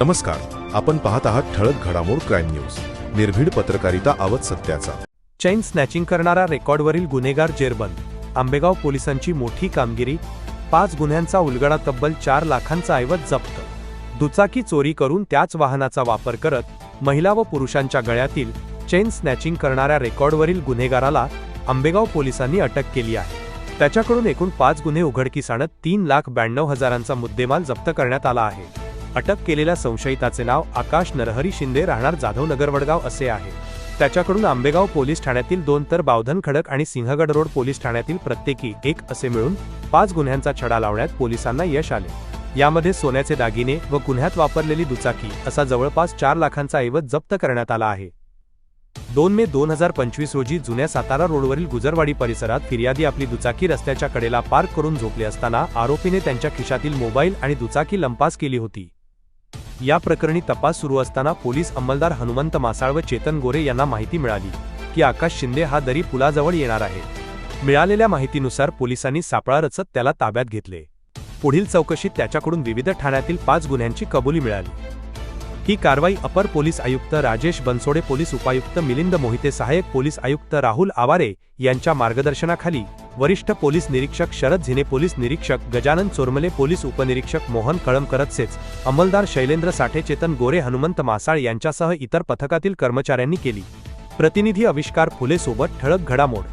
नमस्कार आपण पाहत आहात ठळक घडामोड क्राईम न्यूज. निर्भीड पत्रकारिता आवत सत्याचा. चैन स्नॅचिंग करणारा रेकॉर्डवरील गुन्हेगार जेरबंद. आंबेगाव पोलिसांची मोठी कामगिरी. पाच गुन्ह्यांचा उलगडा तब्बल चार लाखांचा ऐवज जप्त. दुचाकी चोरी करून त्याच वाहनाचा वापर करत महिला व पुरुषांच्या गळ्यातील चेन स्नॅचिंग करणाऱ्या रेकॉर्डवरील गुन्हेगाराला आंबेगाव पोलिसांनी अटक केली आहे. त्याच्याकडून एकूण पाच गुन्हे उघडकीस आणत तीन लाख ब्याण्णव हजारांचा मुद्देमाल जप्त करण्यात आला आहे. अटक केलेल्या संशयिताचे नाव आकाश नरहरी शिंदे राहणार जाधव नगरवडगाव असे आहे. त्याच्याकडून आंबेगाव पोलीस ठाण्यातील दोन तर बावधन खडक आणि सिंहगड रोड पोलीस ठाण्यातील प्रत्येकी एक असे मिळून पाच गुन्ह्यांचा छडा लावण्यात पोलिसांना यश आले. यामध्ये सोन्याचे दागिने व गुन्ह्यात वापरलेली दुचाकी असा जवळपास चार लाखांचा ऐवज जप्त करण्यात आला आहे. दोन मे दोन हजार पंचवीस रोजी जुन्या सातारा रोडवरील गुजरवाडी परिसरात फिर्यादी आपली दुचाकी रस्त्याच्या कडेला पार्क करून झोपली असताना आरोपीने त्यांच्या खिशातील मोबाईल आणि दुचाकी लंपास केली होती. या प्रकरणी तपास सुरू असताना पोलीस अंमलदार हनुमंत मासाळ व चेतन गोरे यांना माहिती मिळाली की आकाश शिंदे हा दरी पुलाजवळ येणार आहे. मिळालेल्या माहितीनुसार पोलिसांनी सापळा रचत त्याला ताब्यात घेतले. पुढील चौकशीत त्याच्याकडून विविध ठाण्यातील पाच गुन्ह्यांची कबुली मिळाली. ही कारवाई अपर पोलीस आयुक्त राजेश बनसोडे पोलीस उपायुक्त मिलिंद मोहिते सहाय्यक पोलीस आयुक्त राहुल आवारे यांच्या मार्गदर्शनाखाली वरिष्ठ पोलीस निरीक्षक शरद झिने पोलीस निरीक्षक गजानन चोरमले पोलीस उपनिरीक्षक मोहन कळमकरतसेच अंमलदार शैलेंद्र साठे चेतन गोरे हनुमंत मासाळ यांच्यासह इतर पथकातील कर्मचाऱ्यांनी केली. प्रतिनिधी आविष्कार फुलेसोबत ठळक घडामोड.